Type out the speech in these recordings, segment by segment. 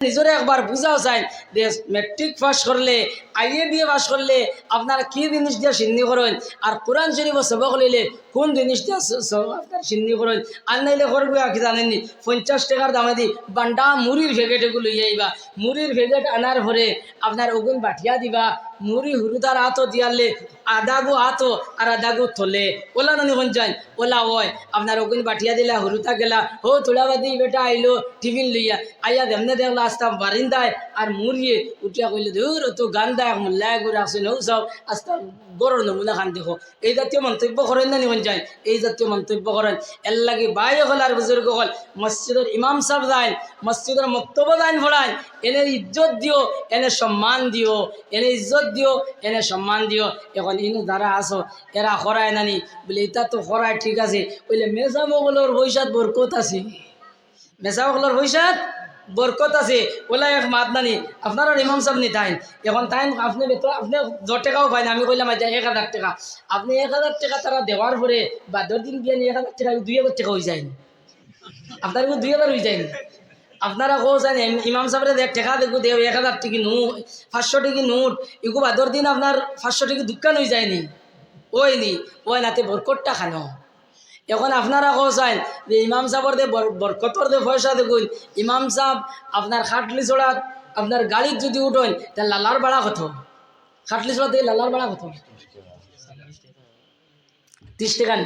নিজরে একবার বুঝাও চাই যে মেট্রিক পাস করলে আইএ বিএ পাস করলে আপনারা কি জিনিস দিয়ে সিন্নি করেন? আর কোরআন শরীফ সবক লইলে কোন জিনিস দিয়ে আপনার সিন্নি করেন? আর নাইলে করবে কি জানেননি? পঞ্চাশ টাকার দামে দি বান্ডা মুড়ির ভেগেট এগুলো লইয়া মুড়ির ভেকেট আনার পরে আপনার ওগুন বাঠিয়া দিবা। মুড়ি হুরুদার হাতও দিয়ালে, আদাগু হাতও আর আদাগু থলে। ওলা নানি হন যাই ওলা ওয়, আপনার ওগুন বাটিয়া দিলা, হুরুতা গেলা, হো তোলাবাদি বেটা আইলো, টিফিন লইয়া। আইয়া দেমনে দেখলা আস্তা বারিন্দায় আর মুড়িয়ে উঠিয়া কইলে, ধুর তো গান দায় মোল্লায় ঘুরে আসে নৌ সব আস্তা গরর নমুনা খান দেখো। এই জাতীয় মন্তব্য করেন না নিমন যায় এই জাতীয় মন্তব্য করেন। এর লাগে বাই হল আর বুজুর্গ হল, মসজিদের ইমাম সাহেব যাইন মসজিদের মক্তব্য যাইন ভরাইন এনে ইজ্জত দিও, এনে সম্মান দিও, এনে ইজ্জত দিও, এনে সম্মান দিও। এখন ইনু যারা আসো এরা খরায় নানি। বলে, এটা তো খরায় ঠিক আছে। বলে মেজা মোগলের পয়সাত বরকত আছে। মেজা মোগলের পয়সাত বরকত আছে। ওলা এক মাত নানি আপনার ইমাম সাহেব নিতাইন এখন তাই আপনি বেতন, আপনি য টাকাও পাইন আমি কইলাম আচ্ছা এক হাজার টাকা। আপনি এক হাজার টাকা তারা দেওয়ার পরে বাদর দিন গিয়ে এক হাজার টাকা, দুই হাজার টাকা হয়ে যায়। আপনার দুই হাজার হয়ে যায়। আপনারা কো জান ইমাম সাহেবের দেখ টাকা দেখো দেও এক হাজার টিকি নোট, পাঁচশো টিকি নোট ইগু বাদর দিন আপনার পাঁচশো টিকি দোকান হয়ে যায়নি ওই নি, ওই নাতে বরকটটা খানো। এখন আপনারা চাই যে ইমাম সাহেবর দে বর- বরকতর দে পয়সা দেখুন। ইমাম সাহেব আপনার খাটলি চড়াত আপনার গাড়ির যদি উঠেন তা লালার বাড়া কত? খাটলি চড়াতে লালার বাড়া কত? ত্রিশ টাকা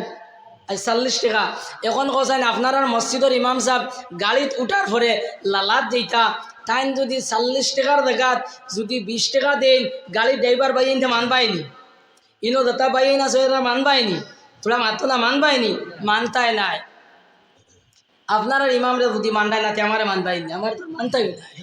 চল্লিশ টাকা। এখন কোসাইন আপনার মসজিদের ইমাম সাহেব গাড়িত উঠার পরে লালাত যেটা তাইন যদি চল্লিশ টাকার দেখাত যদি বিশ টাকা দেন গাড়ির ড্রাইভার বাইন মান পায়নি ইনো দাতা বাইন আছে, এরা মান পায়নি তোরা মাতো না মান মানতায় নাই। আপনার ইমামরা যদি মানটায় না আমার মান পাইনি আমার তো মানতাই নাই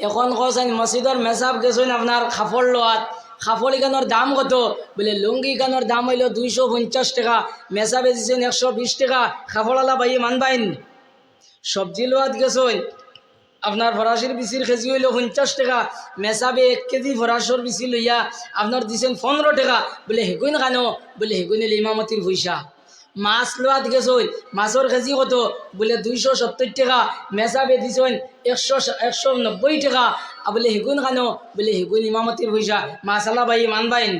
এখন কছেন মসজিদর মেসাব গেছেন আপনার খাফড় লোয়াত খাফড় ইকানোর দাম কত? বলে, লুঙ্গি ইকানোর দাম হইল দুইশো পঞ্চাশ টাকা, মেসাবে দিচ্ছেন একশো বিশ টাকা খাফড়ালা বাইয়ে মান পাইন সবজি লোয়াত গেছেন আপনার ফরাসির বিচির খেজি হইল পঞ্চাশ টাকা, মেসাবে এক কেজি ফরাসর বিচি লইয়া আপনার দিছেন পনেরো টাকা। বলে হেগুন কানো বলে হেগুন ইমামতির পয়সা। মাছ লোয়াত গেছই মাছের কেজি কত? বলে, দুইশো সত্তর টাকা, মেসাবে দিছেন একশো একশো নব্বই টাকা। আর বলে হেগুন কানো বলে হেগুন ইমামতির পয়সা। মাছালা বাই মানবাইন,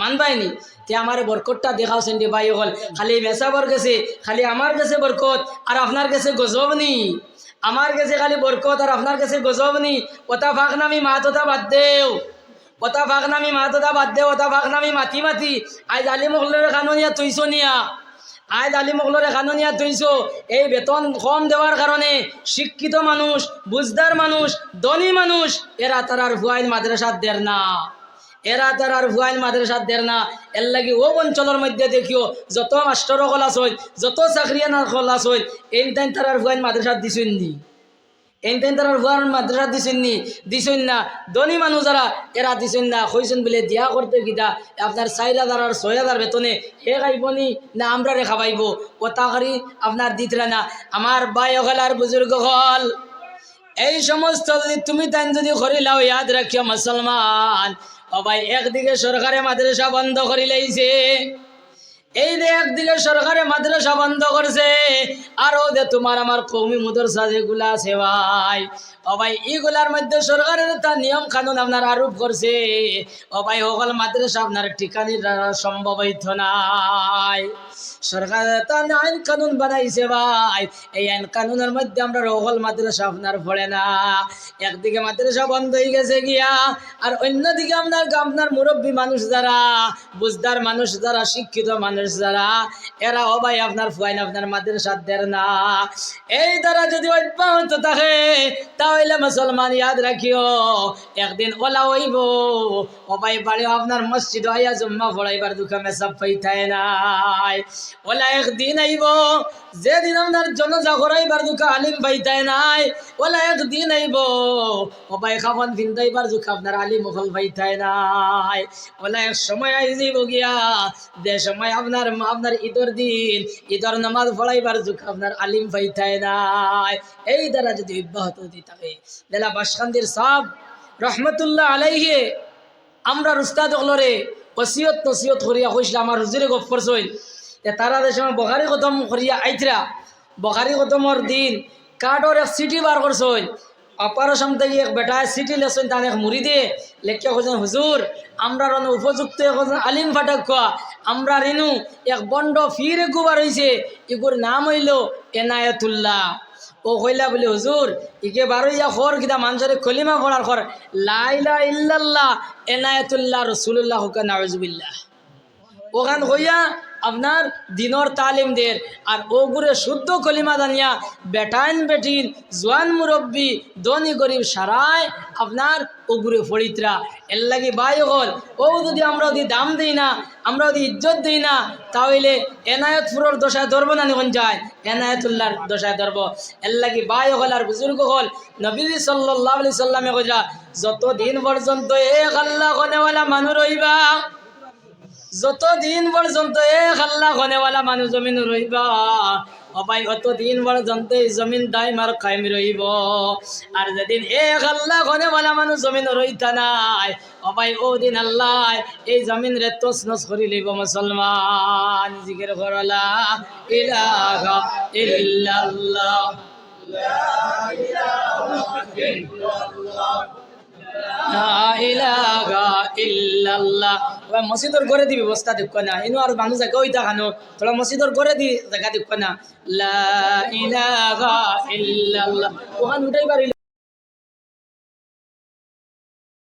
মানবাইনি? তে আমার বরকতটা দেখাওছেন রে ভাই হল খালি মেসাবর গেছে, খালি আমার গেছে বরকত আর আপনার গেছে গজব নি? আমার কাছে খালি বরকত আর আপনার কাছে গজব নি। ওটা ভাগ নামি মাততা বাদ দেও। ওটা নামি মাততা বাদ দেও ওটা ভাগ নামি মাতি মাতি। আজ আলি মগলের কানুনিয়া তুইছো নিয়া। আজ আলি মগলের কানুনিয়া তুইছো। এই বেতন কম দেওয়ার কারণে শিক্ষিত মানুষ বুঝদার মানুষ, ধনী মানুষ এরা তারার ভুয়াইন মাদ্রাসাত দের না। এরা তারার ভুয়াইন মাদ্রাসাত দের না। এর লাগি ও অঞ্চলের মধ্যে দেখিও, যত মাস্টর কলাস হয় যত চাকরিয়ানা কলাস হয় এই টাইম তারার ভুয়াইন মাদ্রাসাত দিছেন নি। এই টাইম তারার ভুয়ান মাদ্রাসাত দিছেন নি। দিছেন না, ধনী মানুষ যারা, এরা দিছেন না। কইছেন বলে, দিয়া করতে গিতা আপনার চার হাজার আর ছয় হাজার বেতনে হে খাইবনি না আমরা রে খাবাইব কথা করি, আপনার দিতরা না। আমার বাই হল আর বুজুর্গ হল এই সমস্ত যদি তুমি তাই যদি করিলাও ইয়াদ রাখিও মুসলমান। ভাই একদিকে সরকারে মাদ্রাসা বন্ধ করে লাইছে এই যে একদিকে সরকারে মাদ্রাসা বন্ধ করছে, আর ও যে তোমার আমার কৌমি মুদরসা যেগুলা আছে ভাই, ও ভাই এইগুলার মধ্যে সরকারের তার নিয়ম কানুন আপনার আরোপ করছে। ও ভাই সকল মাদ্রাসা আপনার ঠিকানির সম্ভব হইত নাই সরকার আইন কানুন বানাইছে ভাই, এই আইন কানুনের মধ্যে আমরা রহল মাদ্রাসা আপনার পড়ে না। একদিকে মাদ্রাসা বন্ধ হয়ে গেছে গিয়া, আর অন্যদিকে আপনার আপনার মুরব্বী মানুষ যারা, বুঝদার মানুষ যারা, শিক্ষিত মানুষ যারা, এরা ভাই আপনার ফুয়াইন আপনার মাদ্রাসা দের না। এই দ্বারা যদি অব্যাহত থাকে, তাহলে মুসলমান ইয়াদ রাখিও। একদিন ওলা হইব ও ভাই বাড়ি আপনার মসজিদ ফড়াইবার দুঃখে পাইতাই নাই। ওলা একদিন আইব, যেদিন আপনার জনজা করাইবার দুঃখে আলিম পাইতাই নাই। ওলা একদিন আইব খাবান ভিন্দাইবার দুঃখে আপনার আলিম মহল পাইতাই নাই। ওলা এক সময় আই যাইব গিয়া, যে সময় আপনার আপনার মা আপনার ঈদর দিন, ঈদর নামাজ পড়াইবার দুঃখ আপনার আলিম পাইতাই নাই। এই দ্বারা যদি অব্যাহত হতে থাকে দেলা বাসকান্দির সব রহমতুল্লাহ আলাইহে, আমরা রুস্তাদ হলরে ওসিয়ত নসিয়ত করিয়া কইছিল আমার হুজুরে গপ করছইল যে তারা সময় বখারি খতম করিয়া আইতরা, বখারি খতমর দিন কাঠর এক সিটি বার করছই। অপারেশন থেকে এক বেটায় সিটি তার এক মুড়ি দিয়ে লেখা খুঁজেন হুজুর, আমরা উপযুক্ত এখন আলিম ফাটাক খোয়া আমরা রেনু, এক বন্ড ফির গুবার হয়েছে ইগুর নাম হইল এনায়তুল্লাহ ও কইলা বলে, হুজুর ইকে বারো ইয়া খর কিতা মানুষের কলিমা পড়ার খর। লাইলা ইল্লাল্লাহ, এনায়তুল্লাহ রসুল্লাহ হুকা নাওজুবিল্লাহ ওখান হইয়া আপনার দিনর তালিম দের আর ওগুরে শুদ্ধ কলিমা দানিয়া বেটাইন বেটিন জোয়ান মুরব্বী দনি গরিব সারায় আপনার ওগুরে ফরিতরা এর লাগি বাই হল, ও যদি আমরা যদি দাম দিই না, আমরা যদি ইজ্জত দিই না, তাহলে এনায়তপুরের দশায় ধরবো না নিখন যায়? এনায়তুল্লাহর দশায় ধরবো। এর লাগি বাই হল আর বুজুর্গ হল, নবী সাল্লাহ সাল্লামে কইরা যতদিন পর্যন্ত এক আল্লাহ মানুষ রইবা যতদিন পর্যন্ত এ খাল্লা খনেওয়ালা মানুষ জমিন রইবা অবাই অতদিন পর্যন্ত এই জমিন দাইম আর খাইম রইব আর যেদিন এ খাল্লা খনেওয়ালা মানুষ জমিন রইতা নাই, অবাই ও দিন আল্লাহ এই জমিন রে তস নস করি লইব মুসলমান জিগের করলা ইলাহা ইল্লাল্লাহ। লা ইলাহা ইল্লাল্লাহ। মসজিদর গড়ে দি ব্যবস্থা দেখো না। ইনো আর মানুষ জায়গা ওই দেখানো। তোরা মসজিদর ঘরে দি জায়গা দেখো না। ওখান উঠাই পারিলে